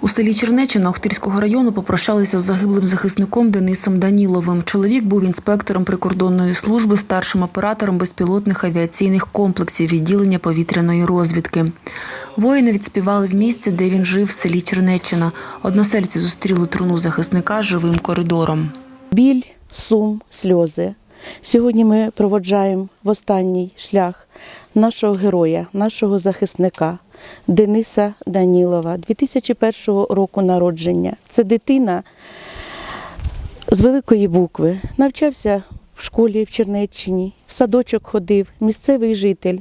У селі Чернечина Охтирського району попрощалися з загиблим захисником Денисом Даніловим. Чоловік був інспектором прикордонної служби, старшим оператором безпілотних авіаційних комплексів відділення повітряної розвідки. Воїни відспівали в місці, де він жив в селі Чернеччина. Односельці зустріли труну захисника живим коридором. Біль, сум, сльози. Сьогодні ми проводжаємо в останній шлях нашого героя, нашого захисника Дениса Данілова, 2001 року народження. Це дитина з великої букви. Навчався в школі в Чернеччині, в садочок ходив, місцевий житель,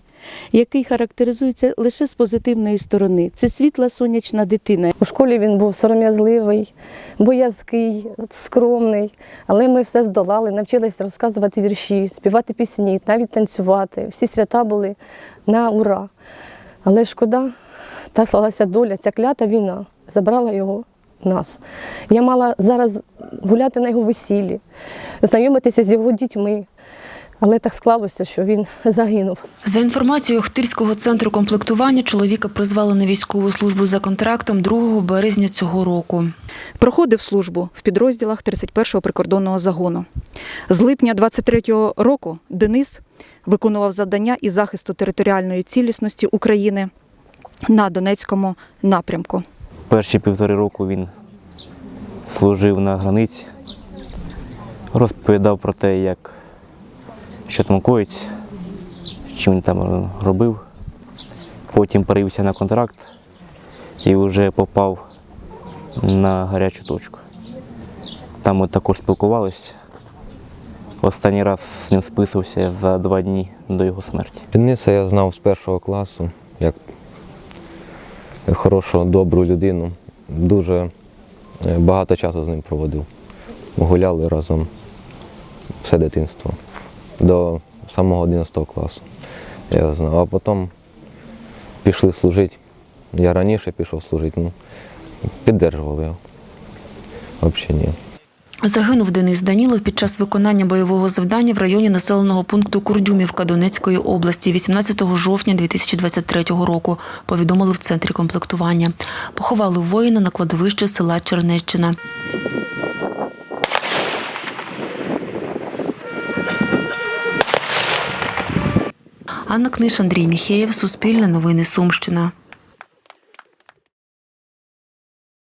який характеризується лише з позитивної сторони. Це світла сонячна дитина. У школі він був сором'язливий, боязкий, скромний, але ми все здолали, навчилися розказувати вірші, співати пісні, навіть танцювати. Всі свята були на ура. Але шкода, та сталася доля, ця клята війна забрала його нас. Я мала зараз гуляти на його весіллі, знайомитися з його дітьми. Але так склалося, що він загинув. За інформацією Охтирського центру комплектування, чоловіка призвали на військову службу за контрактом 2 березня цього року. Проходив службу в підрозділах 31-го прикордонного загону. З липня 23-го року Денис виконував завдання із захисту територіальної цілісності України на Донецькому напрямку. Перші півтори року він служив на границі, розповідав про те, як що там коїться, що він там робив. Потім перевівся на контракт і вже попав на гарячу точку. Там ми також спілкувалися. Останній раз з ним списувався за два дні до його смерті. Дениса я знав з першого класу, як хорошу, добру людину. Дуже е, багато часу з ним проводив. Гуляли разом все дитинство. До самого 11 класу. Я знав. А потім пішли служити. Я раніше пішов служити, ну, підтримували його. Взагалі ні. Загинув Денис Данілов під час виконання бойового завдання в районі населеного пункту Курдюмівка Донецької області 18 жовтня 2023 року, повідомили в центрі комплектування. Поховали воїна на кладовище села Чернеччина. Анна Книж, Андрій Міхеєв, Суспільне новини Сумщина.